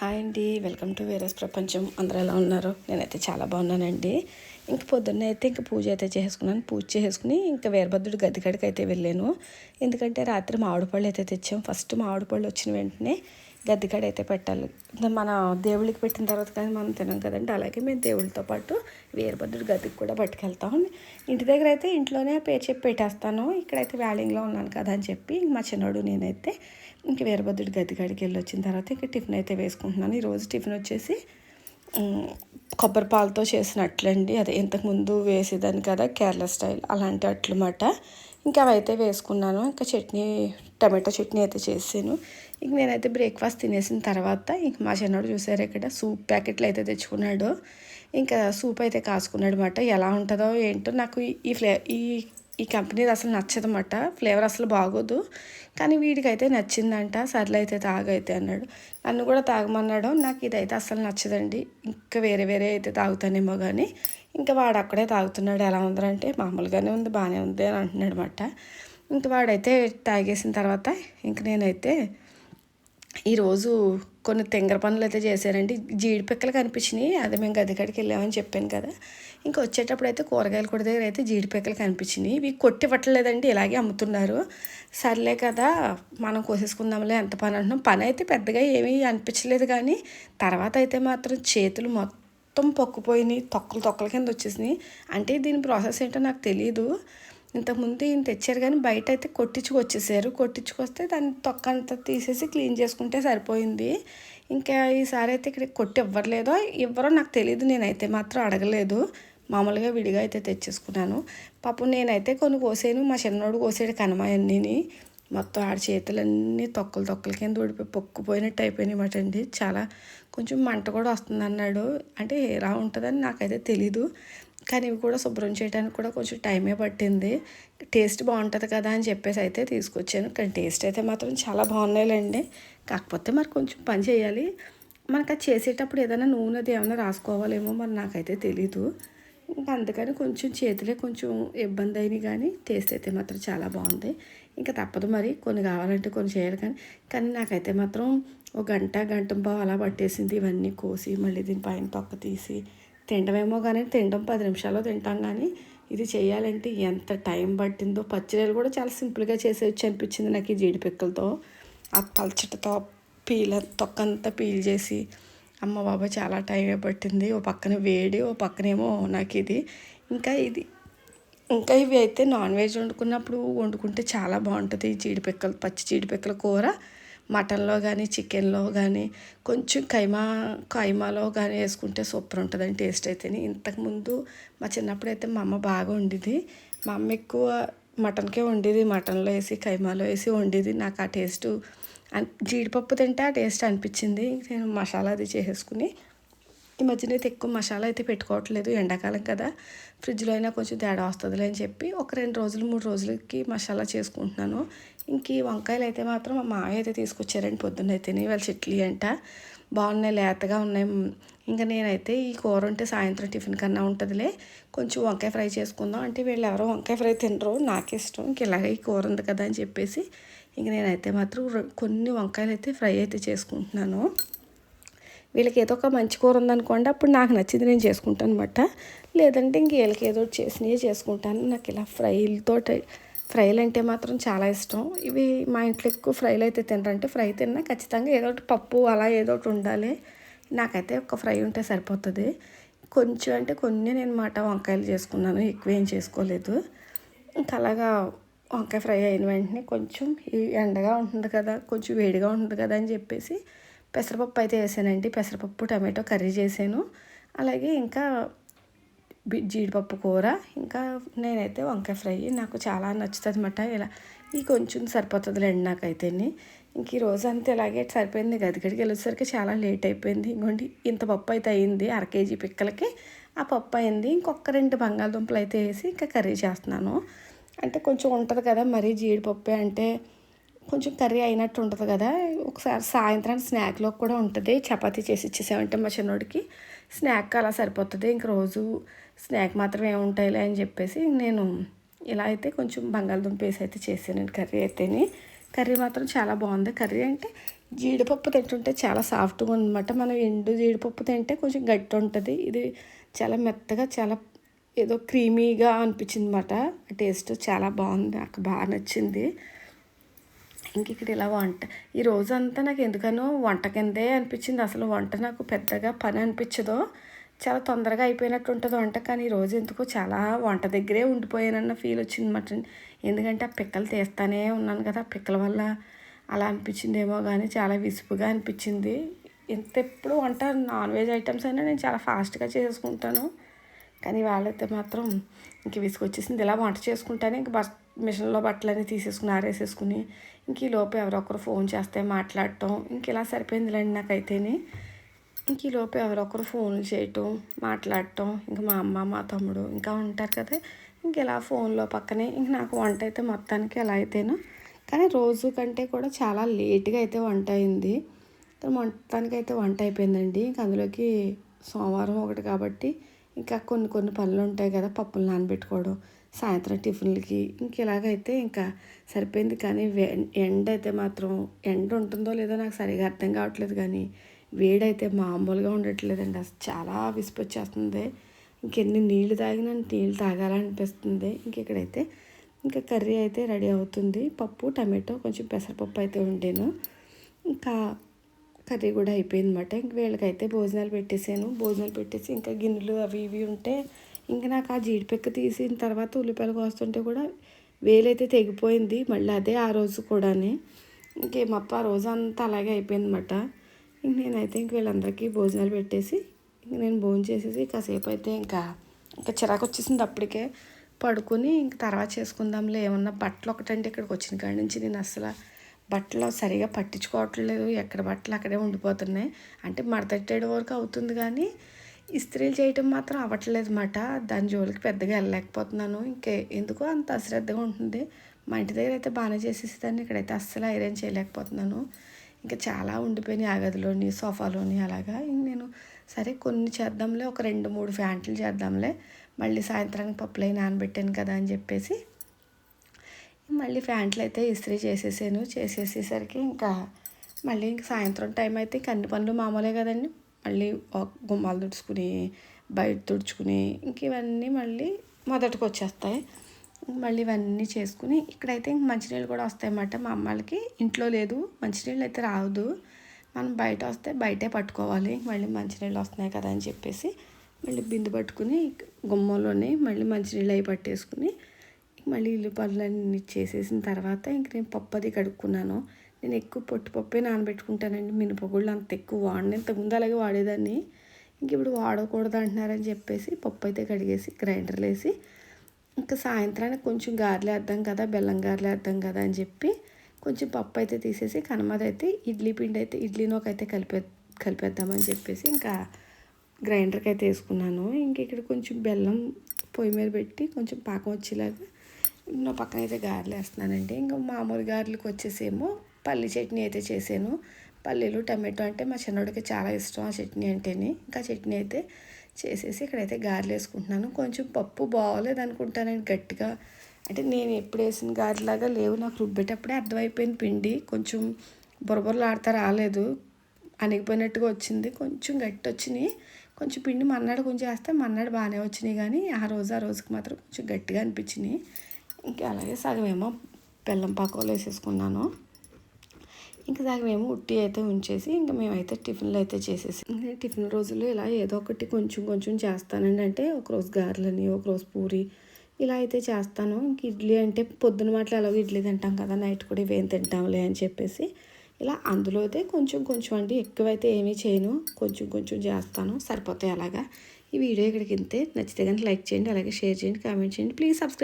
Hi అండి. Welcome to వేరస్ ప్రపంచం. అందరూ ఎలా ఉన్నారు? నేనైతే చాలా బాగున్నానండి. ఇంక పొద్దున్న అయితే ఇంక పూజ అయితే చేసుకున్నాను. పూజ చేసుకుని ఇంకా వీరభద్రుడు గది అయితే వెళ్ళాను. ఎందుకంటే రాత్రి మామిడి పళ్ళు అయితే తెచ్చాం. ఫస్ట్ మామిడి పళ్ళు వచ్చిన వెంటనే గద్దె అయితే పెట్టాలి. మన దేవుడికి పెట్టిన తర్వాత కానీ మనం తినాం కదండి. అలాగే మేము దేవుడితో పాటు వీరభద్రుడు గదికి కూడా పట్టుకెళ్తాం. ఇంటి దగ్గర అయితే ఇంట్లోనే పేరు చెప్పి పెట్టేస్తాను. ఇక్కడైతే వ్యాలింగ్లో ఉన్నాను కదా అని చెప్పి మా చిన్నోడు నేనైతే ఇంక వీరభద్రుడి గదిగాడికి వెళ్ళి వచ్చిన తర్వాత ఇంక టిఫిన్ అయితే వేసుకుంటున్నాను. ఈరోజు టిఫిన్ వచ్చేసి కొబ్బరి పాలతో చేసిన అట్లండి అదే ఇంతకుముందు వేసేదాన్ని కదా కేరళ స్టైల్ అలాంటి అట్లమాట ఇంకా అవి అయితే వేసుకున్నాను. ఇంకా చట్నీ టమాటో చట్నీ అయితే చేసాను. ఇంక నేనైతే బ్రేక్ఫాస్ట్ తినేసిన తర్వాత ఇంక మా చిన్నోడు చూసారు ఇక్కడ సూప్ ప్యాకెట్లు అయితే తెచ్చుకున్నాడు. ఇంకా సూప్ అయితే కాసుకున్నాడు అనమాట ఎలా ఉంటుందో ఏంటో నాకు ఈ ఫ్లే ఈ ఈ కంపెనీది అసలు నచ్చదన్నమాట. ఫ్లేవర్ అసలు బాగోదు. కానీ వీడికైతే నచ్చిందంట. సర్లే అయితే తాగైతే అన్నాడు. నన్ను కూడా తాగమన్నాడు. నాకు ఇదైతే అసలు నచ్చదండి. ఇంకా వేరే వేరే అయితే తాగుతానేమో కానీ ఇంకా వాడు అక్కడే తాగుతున్నాడు. ఎలా ఉందంటే మామూలుగానే ఉంది. బాగానే ఉంది అని అంటున్నాడు అనమాట ఇంకా వాడైతే తాగేసిన తర్వాత ఇంక నేనైతే ఈరోజు కొన్ని తెంగర పనులు అయితే చేశారండి. జీడిపిక్కలు కనిపించినాయి. అదే మేము గది కాడికి వెళ్ళామని చెప్పాను కదా. ఇంకా వచ్చేటప్పుడు అయితే కూరగాయలు కూడా దగ్గర అయితే జీడిపిక్కలు కనిపించినాయి. ఇవి కొట్టి పట్టలేదండి ఇలాగే అమ్ముతున్నారు. సర్లే కదా మనం కోసేసుకుందాంలే ఎంత పని అంటున్నాం. పని అయితే పెద్దగా ఏమీ అనిపించలేదు కానీ తర్వాత అయితే మాత్రం చేతులు మొత్తం పొక్కుపోయినాయి. తొక్కలు తొక్కల కింద వచ్చేసినాయి. అంటే దీని ప్రాసెస్ ఏంటో నాకు తెలియదు ఇంతకుముందు ఈయన తెచ్చారు కానీ బయట అయితే కొట్టించుకొచ్చేసారు. కొట్టించుకొస్తే దాన్ని తొక్క అంతా తీసేసి క్లీన్ చేసుకుంటే సరిపోయింది. ఇంకా ఈసారి అయితే ఇక్కడ కొట్టి ఇవ్వట్లేదో ఇవ్వరో నాకు తెలియదు నేనైతే మాత్రం అడగలేదు. మామూలుగా విడిగా అయితే తెచ్చేసుకున్నాను. పాపం నేనైతే కొన్ని కోసాను మా చిన్నోడు కోసాడు కనమాయన్నీని. మొత్తం ఆడ చేతులన్నీ తొక్కలు తొక్కల కింద ఊడిపోయి పొక్కుపోయినట్టు అయిపోయినాయి అండి. చాలా కొంచెం మంట కూడా వస్తుంది అన్నాడు అంటే ఎలా ఉంటుందని నాకైతే తెలీదు. కానీ ఇవి కూడా శుభ్రం చేయడానికి కూడా కొంచెం టైమే పట్టింది. టేస్ట్ బాగుంటుంది కదా అని చెప్పేసి అయితే తీసుకొచ్చాను. కానీ టేస్ట్ అయితే మాత్రం చాలా బాగున్నాయిలేండి. కాకపోతే మరి కొంచెం పని చేయాలి. మనకు అది చేసేటప్పుడు ఏదైనా నూనె అది ఏమైనా రాసుకోవాలేమో మరి నాకైతే తెలీదు. ఇంకా అందుకని కొంచెం చేతులే కొంచెం ఇబ్బంది అయినాయి కానీ టేస్ట్ అయితే మాత్రం చాలా బాగుంది. ఇంకా తప్పదు మరి కొన్ని కావాలంటే కొన్ని చేయాలి కానీ కానీ నాకైతే మాత్రం ఒక గంట గంట బావు అలా పట్టేసింది. ఇవన్నీ కోసి మళ్ళీ దీని పైన తొక్క తీసి తినడమేమో కానీ తినడం పది నిమిషాల్లో తింటాం కానీ ఇది చేయాలంటే ఎంత టైం పట్టిందో. పచ్చడిలు కూడా చాలా సింపుల్గా చేసేయచ్చు అనిపించింది నాకు ఈ జీడిపిక్కలతో. ఆ పల్చటితో పీల తొక్కంతా పీల్ చేసి అమ్మ బాబా చాలా టైం పట్టింది. ఓ పక్కన వేడి ఓ పక్కనేమో నాకు ఇది. ఇంకా ఇది. ఇంకా ఇవి అయితే నాన్ వెజ్ వండుకున్నప్పుడు వండుకుంటే చాలా బాగుంటుంది. జీడిపిక్కలు పచ్చి జీడిపిక్కల కూర. మటన్లో కానీ చికెన్లో కానీ కొంచెం కైమా కైమాలో కానీ వేసుకుంటే సూపర్ ఉంటుందని టేస్ట్ అయితేనే. ఇంతకుముందు మా చిన్నప్పుడు అయితే మా అమ్మ బాగా వండేది. మా అమ్మ ఎక్కువ మటన్కే వండేది. మటన్లో వేసి కైమాలో వేసి వండేది. నాకు ఆ టేస్ట్ జీడిపప్పు తింటే ఆ టేస్ట్ అనిపించింది. నేను మసాలా అది చేసేసుకుని ఈ మధ్యన అయితే ఎక్కువ మసాలా అయితే పెట్టుకోవట్లేదు ఎండాకాలం కదా. ఫ్రిడ్జ్లో అయినా కొంచెం తేడా వస్తుందిలే అని చెప్పి ఒక రెండు రోజులు మూడు రోజులకి మసాలా చేసుకుంటున్నాను. ఇంక ఈ వంకాయలు అయితే మాత్రం మా మావయ్య అయితే తీసుకొచ్చారండి పొద్దున్న అయితే వాళ్ళు చెట్లు అంట. బాగున్నాయి లేతగా ఉన్నాయి. ఇంకా నేనైతే ఈ కూర ఉంటే సాయంత్రం టిఫిన్ కన్నా ఉంటుందిలే. కొంచెం వంకాయ ఫ్రై చేసుకుందాం అంటే వీళ్ళు ఎవరో వంకాయ ఫ్రై తినరు. నాకు ఇష్టం. ఇంక ఇలాగే ఈ కూర ఉంది కదా అని చెప్పేసి ఇంక నేనైతే మాత్రం కొన్ని వంకాయలు అయితే ఫ్రై అయితే చేసుకుంటున్నాను. వీళ్ళకి ఏదో ఒక మంచి కూర ఉందనుకోండి అప్పుడు నాకు నచ్చింది నేను చేసుకుంటాను అనమాట లేదంటే ఇంక వీళ్ళకి ఏదో ఒకటి చేసినవి చేసుకుంటాను. నాకు ఇలా ఫ్రైలతో ఫ్రైలు అంటే మాత్రం చాలా ఇష్టం. ఇవి మా ఇంట్లో ఎక్కువ ఫ్రైలు అయితే తినరంటే ఫ్రై తిన్నా ఖచ్చితంగా ఏదో ఒకటి పప్పు అలా ఏదో ఒకటి ఉండాలి. నాకైతే ఒక ఫ్రై ఉంటే సరిపోతుంది. కొంచెం అంటే కొన్ని నేను మాట వంకాయలు చేసుకున్నాను ఎక్కువ ఏం చేసుకోలేదు. ఇంకా అలాగా వంకాయ ఫ్రై అయిన వెంటనే కొంచెం ఎండగా ఉంటుంది కదా కొంచెం వేడిగా ఉంటుంది కదా అని చెప్పేసి పెసరపప్పు అయితే వేసానండి. పెసరపప్పు టమాటో కర్రీ చేశాను. అలాగే ఇంకా జీడిపప్పు కూర ఇంకా నేనైతే వంకాయ ఫ్రై. నాకు చాలా నచ్చుతుంది అనమాట ఇలా. ఈ కొంచెం సరిపోతుందిలేండి నాకైతేని. ఇంక ఈ రోజు అంతా ఇలాగే సరిపోయింది. గదిగడికి వెళ్ళేసరికి చాలా లేట్ అయిపోయింది. ఇంకోండి ఇంత పప్పు అయితే అయింది. అర కేజీ పిక్కలకి ఆ పప్పు అయింది. ఇంకొక రెండు బంగాళదుంపలు అయితే వేసి ఇంకా కర్రీ చేస్తున్నాను. అంటే కొంచెం ఉంటుంది కదా మరీ జీడిపప్పు అంటే కొంచెం కర్రీ అయినట్టు ఉంటుంది కదా. ఒకసారి సాయంత్రం స్నాక్లో కూడా ఉంటుంది. చపాతీ చేసి ఇచ్చేసామంటే మా చిన్నోడికి. స్నాక్ అలా సరిపోతుంది. ఇంక రోజు స్నాక్ మాత్రం ఏముంటాయిలే అని చెప్పేసి నేను ఇలా అయితే కొంచెం బంగాళదుంప వేసి అయితే చేసాను కర్రీ అయితేనే. కర్రీ మాత్రం చాలా బాగుంది. కర్రీ అంటే జీడిపప్పు తింటుంటే చాలా సాఫ్ట్గా ఉందన్నమాట. మనం ఎండు జీడిపప్పు తింటే కొంచెం గట్టి ఉంటుంది. ఇది చాలా మెత్తగా చాలా ఏదో క్రీమీగా అనిపించింది అనమాట టేస్ట్ చాలా బాగుంది. నాకు బాగా నచ్చింది. ఇంక ఇక్కడ ఇలా వంట. ఈ రోజంతా నాకు ఎందుకనో వంట కిందే అనిపించింది. అసలు వంట నాకు పెద్దగా పని అనిపించదు. చాలా తొందరగా అయిపోయినట్టు ఉంటుంది వంట. కానీ ఈ రోజు ఎందుకో చాలా వంట దగ్గరే ఉండిపోయానన్న ఫీల్ వచ్చింది మటన్ ఎందుకంటే ఆ పిక్కలు తీస్తానే ఉన్నాను కదా. పిక్కల వల్ల అలా అనిపించిందేమో కానీ చాలా విసుపుగా అనిపించింది. ఎంత ఎప్పుడు వంట నాన్ వెజ్ ఐటమ్స్ అయినా నేను చాలా ఫాస్ట్గా చేసుకుంటాను కానీ వాళ్ళైతే మాత్రం ఇంక విసుకొచ్చేసింది ఇలా వంట చేసుకుంటానే ఇంక బస్ మిషన్లో బట్టలన్నీ తీసేసుకుని ఆరేసేసుకుని ఇంక ఈ లోపు ఎవరొకరు ఫోన్ చేస్తే మాట్లాడటం ఇంక ఇలా సరిపోయిందిలేండి నాకైతేనే. ఇంక ఈ లోపు ఎవరొకరు ఫోన్లు చేయటం మాట్లాడటం ఇంకా మా అమ్మ మా తమ్ముడు ఇంకా ఉంటారు కదా. ఇంక ఇలా ఫోన్లో పక్కనే ఇంక నాకు వంట అయితే మొత్తానికి ఎలా అయితేనో. కానీ రోజు కంటే కూడా చాలా లేట్గా అయితే వంట అయింది. మొత్తానికి అయితే వంట అయిపోయిందండి. ఇంక అందులోకి సోమవారం ఒకటి కాబట్టి ఇంకా కొన్ని కొన్ని పనులు ఉంటాయి కదా పప్పులు నానబెట్టుకోవడం సాయంత్రం టిఫిన్లకి ఇంక ఇలాగైతే ఇంకా సరిపోయింది. కానీ ఎండ అయితే మాత్రం ఎండ ఉంటుందో లేదో నాకు సరిగా అర్థం కావట్లేదు. కానీ వేడైతే మామూలుగా ఉండట్లేదండి. అసలు చాలా విసిపొచ్చేస్తుంది. ఇంకెన్ని నీళ్ళు తాగినా నీళ్ళు తాగాలనిపిస్తుంది. ఇంక ఇక్కడైతే ఇంకా కర్రీ అయితే రెడీ అవుతుంది. పప్పు టమాటో కొంచెం పెసరపప్పు అయితే ఉండేను ఇంకా కర్రీ కూడా అయిపోయింది అనమాట ఇంక వీళ్ళకైతే భోజనాలు పెట్టేసాను భోజనాలు పెట్టేసి ఇంకా గిన్నెలు అవి ఇవి ఉంటే ఇంకా నాకు ఆ జీడిపెక్క తీసిన తర్వాత ఉల్లిపాయలు కోస్తుంటే కూడా వేలైతే తెగిపోయింది. మళ్ళీ అదే ఆ రోజు కూడాని. ఇంకేమప్ప ఆ రోజు అంతా అలాగే అయిపోయిందన్నమాట. ఇంక నేనైతే ఇంక వీళ్ళందరికీ భోజనాలు పెట్టేసి ఇంక నేను భోజనం చేసేసి కాసేపు అయితే ఇంకా ఇంకా చిరాకు వచ్చేసింది అప్పటికే. పడుకొని ఇంక తర్వాత చేసుకుందాంలే. ఏమన్నా బట్టలు ఒకటంటే ఇక్కడికి వచ్చిన కాడి నుంచి నేను అసలు బట్టలు సరిగా పట్టించుకోవట్లేదు. ఎక్కడ బట్టలు అక్కడే ఉండిపోతున్నాయి. అంటే మడతట్టేయడం వరకు అవుతుంది కానీ ఇస్త్రీలు చేయటం మాత్రం అవ్వట్లేదు అన్నమాట దాని జోలికి పెద్దగా వెళ్ళలేకపోతున్నాను. ఇంకే ఎందుకో అంత అశ్రద్ధగా ఉంటుంది. మా ఇంటి దగ్గర అయితే బాగానే చేసేసేదాన్ని. ఇక్కడైతే అస్సలు ఐరన్ చేయలేకపోతున్నాను. ఇంకా చాలా ఉండిపోయినాయి ఆ గదిలోని సోఫాలోని అలాగా. ఇంక నేను సరే కొన్ని చేద్దాంలే ఒక రెండు మూడు ఫ్యాంట్లు చేద్దాంలే. మళ్ళీ సాయంత్రానికి పప్పులై నానబెట్టాను కదా అని చెప్పేసి మళ్ళీ ఫ్యాంట్లు అయితే ఇస్త్రీ చేసేసాను. చేసేసేసరికి ఇంకా మళ్ళీ ఇంక సాయంత్రం టైం అయితే కన్ని పనులు మామూలే కదండి. మళ్ళీ గుమ్మాలు తుడుచుకుని బయట తుడుచుకుని ఇంక ఇవన్నీ మళ్ళీ మొదటికి వచ్చేస్తాయి. మళ్ళీ ఇవన్నీ చేసుకుని ఇక్కడైతే ఇంక మంచినీళ్ళు కూడా వస్తాయి అన్నమాట మా అమ్మాళ్ళకి ఇంట్లో లేదు మంచినీళ్ళు అయితే రావద్దు. మనం బయట వస్తే బయటే పట్టుకోవాలి. మళ్ళీ మంచినీళ్ళు వస్తున్నాయి కదా అని చెప్పేసి మళ్ళీ బిందు పట్టుకుని గుమ్మంలోనే మళ్ళీ మంచినీళ్ళు అవి పట్టేసుకుని మళ్ళీ ఇల్లు పనులన్నీ చేసేసిన తర్వాత ఇంక నేను పప్పు అది కడుక్కున్నాను. నేను ఎక్కువ పొట్టుపప్పే నానబెట్టుకుంటానండి. మినపగుళ్ళు అంత ఎక్కువ వాడిని. ఇంతకుముందు అలాగే వాడేదాన్ని. ఇంక ఇప్పుడు వాడకూడదు అంటున్నారని చెప్పేసి పప్పు అయితే కడిగేసి గ్రైండర్లో వేసి ఇంకా సాయంత్రానికి కొంచెం గారెలు వేద్దాం కదా బెల్లం గారెలు వేద్దాం కదా అని చెప్పి కొంచెం పప్పు అయితే తీసేసి కనమది అయితే ఇడ్లీ పిండి అయితే ఇడ్లీనోకి అయితే కలిపే కలిపేద్దామని చెప్పేసి ఇంకా గ్రైండర్కి అయితే వేసుకున్నాను. ఇంక ఇక్కడ కొంచెం బెల్లం పొయ్యి మీద పెట్టి కొంచెం పాకం వచ్చేలాగా నా పక్కన అయితే గారెలు వేస్తున్నానండి. ఇంకా మామూలు గారెలకు వచ్చేసేమో పల్లి చట్నీ అయితే చేశాను. పల్లీలు టమాటో అంటే మా చిన్నోడికి చాలా ఇష్టం ఆ చట్నీ అంటేనే. ఇంకా చట్నీ అయితే చేసేసి ఇక్కడైతే గారెలు వేసుకుంటున్నాను. కొంచెం పప్పు బాగోలేదు అనుకుంటానండి గట్టిగా. అంటే నేను ఎప్పుడు వేసిన గారెలాగా లేవు. నాకు రుబ్బేటప్పుడే అర్థమైపోయింది పిండి. కొంచెం బొరబొరలాడుతా రాలేదు. అణిగిపోయినట్టుగా వచ్చింది. కొంచెం గట్టి వచ్చినాయి కొంచెం పిండి మన్నాడు కొంచెం వేస్తే మన్నాడు బాగానే వచ్చినాయి కానీ ఆ రోజు ఆ రోజుకి మాత్రం కొంచెం గట్టిగా అనిపించినాయి. ఇంకా అలాగే సగమేమో బెల్లం పాకోలు వేసేసుకున్నాను. ఇంకా దాకా మేము ఉట్టి అయితే ఉంచేసి ఇంకా మేమైతే టిఫిన్లు అయితే చేసేసి టిఫిన్ రోజుల్లో ఇలా ఏదో ఒకటి కొంచెం కొంచెం చేస్తానండి. అంటే ఒకరోజు గారెలని ఒకరోజు పూరి ఇలా అయితే చేస్తాను. ఇంక ఇడ్లీ అంటే పొద్దున మాటలు ఎలాగో ఇడ్లీ తింటాం కదా నైట్ కూడా ఇవేం తింటాంలే అని చెప్పేసి ఇలా అందులో అయితే కొంచెం కొంచెం అండి. ఎక్కువైతే ఏమీ చేయను. కొంచెం కొంచెం చేస్తాను. సరిపోతాయి అలాగా. ఈ వీడియో ఇక్కడికి ఇంతే. నచ్చితే కానీ లైక్ చేయండి అలాగే షేర్ చేయండి కామెంట్ చేయండి. Please subscribe